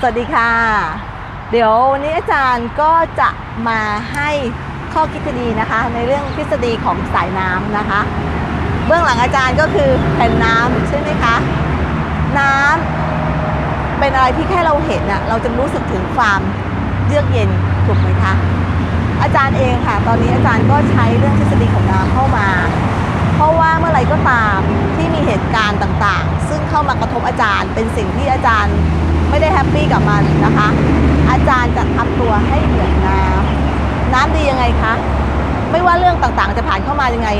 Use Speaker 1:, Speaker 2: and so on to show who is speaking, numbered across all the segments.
Speaker 1: สวัสดีค่ะ เดี๋ยววันนี้อาจารย์ก็จะมาให้ข้อคิดดีนะคะ ในเรื่องทฤษฎีของสายน้ำนะคะ เบื้องหลังอาจารย์ก็คือแผ่นน้ำใช่ไหมคะ น้ำเป็นอะไรที่แค่เราเห็นน่ะเราจะรู้สึกถึงความเยือกเย็นถูกไหมคะ อาจารย์เองค่ะ ตอนนี้อาจารย์ก็ใช้เรื่องทฤษฎีของน้ำเข้ามา เพราะว่าเมื่อไรก็ตามที่มีเหตุการณ์ต่างๆ ซึ่งเข้ามากระทบอาจารย์ เป็นสิ่งที่อาจารย์ ไม่ได้แฮปปี้กับมันนะคะ อาจารย์จะทำตัวให้เหมือนน้ำน้ำดียังไงคะไม่ว่าเรื่องต่างๆ จะผ่านเข้ามายังไง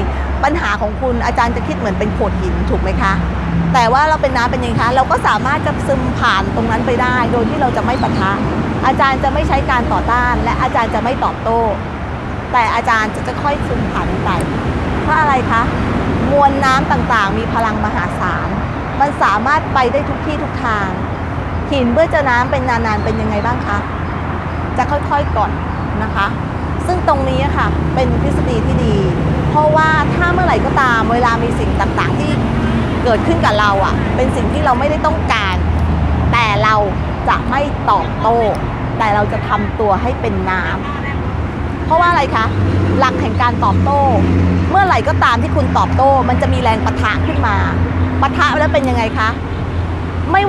Speaker 1: ปัญหาของคุณอาจารย์จะคิดเหมือนเป็นโขดหินถูกไหมคะ แต่ว่าเราเป็นน้ำเป็นยังไงคะเราก็สามารถจะซึมผ่านตรงนั้นไปได้ โดยที่เราจะไม่ปะทะอาจารย์จะไม่ใช้การต่อต้าน และอาจารย์จะไม่ตอบโต้ แต่อาจารย์จะค่อยซึมผ่านไปเพราะอะไรคะมวลน้ำต่างๆ มีพลังมหาศาล มันสามารถไปได้ทุกที่ทุกทาง หินเมื่อเจอน้ำเป็นนานๆเป็นยังไงบ้างคะจะค่อยๆก่อนนะคะ ซึ่งตรงนี้ค่ะเป็นทฤษฎีที่ดี เพราะว่าถ้าเมื่อไหร่ก็ตามเวลามีสิ่งต่างๆที่เกิดขึ้นกับเราอะ เป็นสิ่งที่เราไม่ได้ต้องการ แต่เราจะไม่ตอบโต้ แต่เราจะทำตัวให้เป็นน้ำเพราะว่าอะไรคะหลักแห่งการตอบโต้ เมื่อไหร่ก็ตามที่คุณตอบโต้ มันจะมีแรงปะทะขึ้นมาปะทะแล้วเป็นยังไงคะ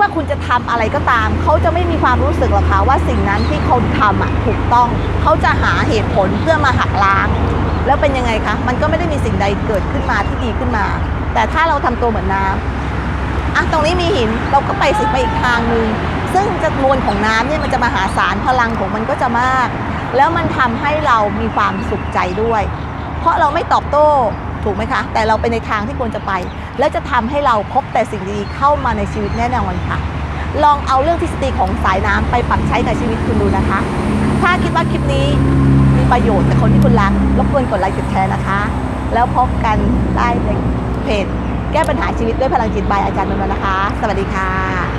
Speaker 1: ว่าคุณจะทำอะไรก็ตาม เขาจะไม่มีความรู้สึกหรอกคะว่าสิ่งนั้นที่เขาทำอะถูกต้องเขาจะหาเหตุผลเพื่อมาหักล้าง แล้วเป็นยังไงคะมันก็ไม่ได้มีสิ่งใดเกิดขึ้นมาที่ดีขึ้นมา แต่ถ้าเราทำตัวเหมือนน้ำอะตรงนี้มีหินเราก็ไปสิไปอีกทางหนึ่งซึ่งจำนวนของน้ำเนี่ยมันจะมหาศาลพลังของมันก็จะมาก แล้วมันทำให้เรามีความสุขใจด้วย เพราะเราไม่ตอบโต้ ถูกไหมคะ แต่เราไปในทางที่ควรจะไป และจะทำให้เราพบแต่สิ่งดีๆเข้ามาในชีวิตแน่นอนค่ะ ลองเอาเรื่องทฤษฎีของสายน้ำไปปรับใช้กับชีวิตคุณดูนะคะ ถ้าคิดว่าคลิปนี้มีประโยชน์กับคนที่คุณรักรบกวนกดไลค์กดแชร์นะคะ แล้วพบกันได้ในเพจแก้ปัญหาชีวิตด้วยพลังจิตบายอาจารย์นนท์นะคะ สวัสดีค่ะ